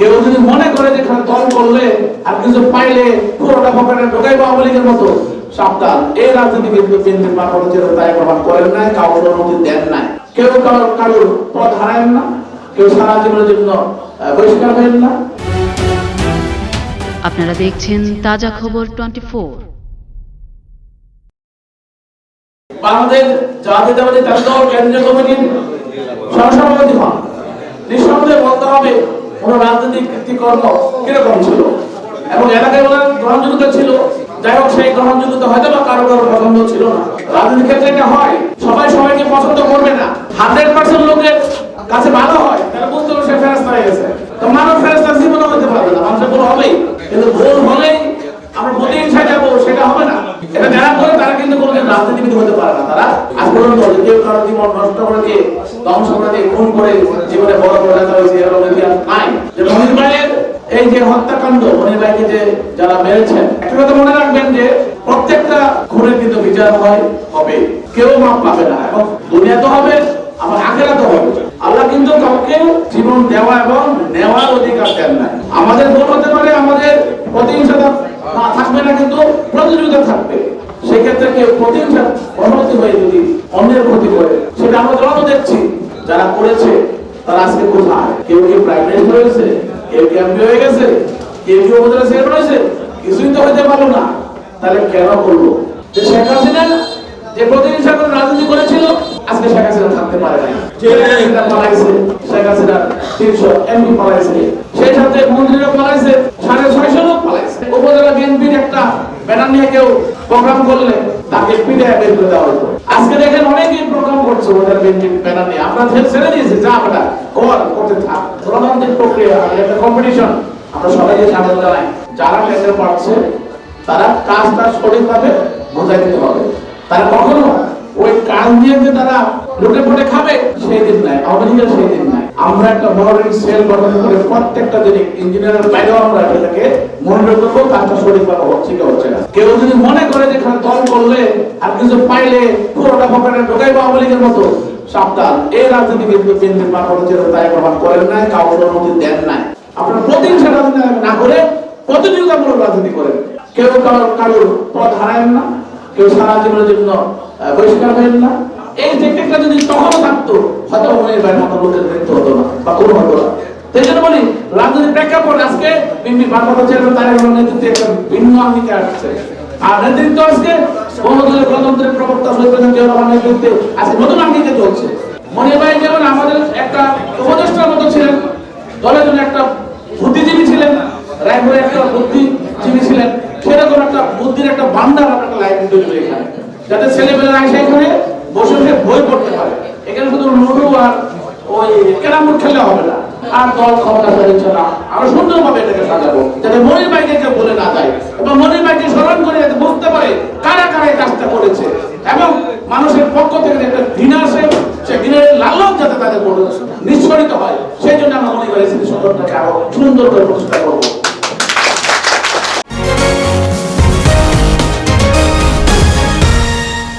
কেউ যদি মনে করে যে এখানে দল করলে আর কিছু পাইলে পুরোটা পকেটে ঢোকাইবো আওয়ামী লীগের মতো সাবধান। এই রাজনীতি কিন্তু বিএনপির ছিল তাই গ্রহণ করেন নাই কাউকে অনুমতি দেন নাই। কেউ কারোর কারোর পদ হারায়েন না কেউ সারা জীবনের জন্য বহিষ্কার হবেন না। আপনারা দেখছেন তাজা খবর টোয়েন্টি ফোর। বাংলাদেশ জাতীয়তাবাদী দল কেন্দ্রীয় কমিটির সহসভাপতি হন। নিঃসন্দেহে বলতে হবে কোন রাজনৈতিক কৃতিকর্ম কীরকম ছিল? এবং এলাকায় ওনার গ্রহণযোগ্যতা ছিল? যাই হোক, সেই গ্রহণযোগ্যতা হয়তো বা কারও কারও পছন্দ ছিল না। রাজনীতির ক্ষেত্রে এটা হয়। সবাই সবাইকে পছন্দ করবে না। হান্ড্রেড পার্সেন্ট লোকের কাছে ভালো হয় তারা বুঝতে পারবে সে ফেরস্তা হয়ে গেছে। তো মানুষ ফেরস্তা জীবনে হতে পারবে না, মানুষের ভুল হবেই। কিন্তু ভুল হলেই আমরা প্রতিহিংসায় যাব সেটা হবে না। এটা যারা করে, তারা কিন্তু কোনোদিন রাজনীতিবিদ হতে পারে না। তারা আজ পর্যন্ত কেউ কারও জীবন নষ্ট করে দিয়ে খুন করে জীবনে বড় বড় নেতা হয়েছে ভাইয়ের এই যে হত্যাকাণ্ড ভাইকে যে যারা মেরেছেন, একটা কথা মনে রাখবেন যে প্রত্যেকটা খুনের কিন্তু বিচার হয়, হবে। কেউ মাপ পাবে না। এবং দুনিয়া তো হবে আমার আখেরা তো হবে। আল্লাহ কিন্তু কাউকে জীবন দেওয়া এবং নেওয়ার অধিকার দেন না আমাদের ভুল হতে পারে, আমাদের প্রতিহিংসা থাকবে না, কিন্তু প্রতিযোগিতা থাকবে। সেক্ষেত্রে কেউ প্রতিহিংসা অনুমতি হয়ে যদি অন্যের ক্ষতি করে, সেটা আমরা জবাবও দেখছি যারা করেছে, তারা আজকে কোথায়? কেউ কি মিনিস্টার হয়েছে? কেউ কি এমপি হয়ে গেছে? কেউ কি উপজেলা চেয়ারম্যান হয়েছে? কিছুই তো হতে পারল না। তাহলে কেন করল যে শেখ হাসিনা যে প্রতিহিংসা করে রাজনীতি করেছিল, আজকে শেখ হাসিনা থাকতে পারে নাই। শেখ পালাইছে, শেখ হাসিনা তিনশো এমপি পালাইছে সেই সাথে মন্ত্রীরা পালাইছে, সাড়ে ছয়শো লোক পালাইছে। উপজেলা বিএনপির একটা ব্যানার নিয়ে কেউ প্রোগ্রাম করলে তাকে পিঠে বের করে দেওয়া হতো আজকে দেখেন অনেকেই প্রোগ্রাম করছে উপজেলা বিএনপির ব্যানার নিয়ে আমরা ছেড়ে দিয়েছি, যা আমরা কর করতে থাক। গণতান্ত্রিক প্রক্রিয়া একটা কম্পিটিশন আমরা সবাইকে স্বাগত জানাই। যারা টেন্ডার পাচ্ছে তারা কাজটা সঠিকভাবে বোঝাই দিতে হবে। তারা কখনো ওই কাজ দিয়ে যে তারা লুটে ফুটে খাবে, সেই দিন নাই। আওয়ামী সেই দিন নাই। আমরা একটা মনোরিং সেল গঠন করে প্রত্যেকটা দিনে ইঞ্জিনিয়ারের বাইরেও আমরা এটাকে মনে করব কাজটা সঠিকভাবে হচ্ছে কি হচ্ছে না। কেউ যদি মনে করে যে এখানে দল করলে আর কিছু পাইলে পুরোটা পকেটে ঢোকাইবো আওয়ামী মতো, সাবধান। এই রাজনীতি কিন্তু তাই গ্রহণ করেন নাই, কাউকে অনুমতি দেন নাই। না করে প্রতিযোগিতামূলক রাজনীতি করেন। কেউ কারোর পদ হারায়েন না, কেউ সারা জীবনের জন্য বহিষ্কার না। এই টেকনিকটা যদি তখনও থাকতো, হয়তো মনের বাইরে মতো লোকের মৃত্যু হতো না, বা কোনো হতো না। সেই জন্য বলি রাজনৈতিক প্রেক্ষাপট আজকে বিএনপি বারবার চেয়ারম্যান তারেক রহমানের নেতৃত্বে একটা ভিন্ন আঙ্গিকে আসছে। আর নেতৃত্ব আজকে বহুদলীয় গণতন্ত্রের প্রবক্তা শহীদ প্রেসিডেন্ট জিয়াউর রহমানের নেতৃত্বে আজকে নতুন আঙ্গিকে চলছে। মনির ভাই যেমন আমাদের একটা উপদেষ্টার মতো ছিলেন, দলের জন্য একটা বুদ্ধিজীবী ছিলেন রায়পুরে একটা বুদ্ধিজীবী ছিলেন, সেরকম একটা বুদ্ধির একটা ভান্ডার একটা লাইব্রেরি তৈরি এখানে। যাতে ছেলেমেয়েরা এসে এখানে বসে বসে বই পড়তে পারে। এখানে শুধু লুডু আর ওই ক্যারাম বোর্ড খেললে হবে না। আর দল ক্ষমতা চালিয়েছে না আরও সুন্দরভাবে এটাকে সাজাবো, যাতে মনির ভাইকে কেউ বলে না যায় এবং মনির ভাইকে স্মরণ করে যাতে বুঝতে পারে কারা কারা এই কাজটা করেছে। এবং মানুষের পক্ষ থেকে একটা আসে, সে ঘৃণের লালন যাতে তাদের নিঃসরিত হয়, সেই জন্য আমরা মনে করি স্মৃতি সংগঠনটাকে আরও সুন্দর করে প্রতিষ্ঠা করব।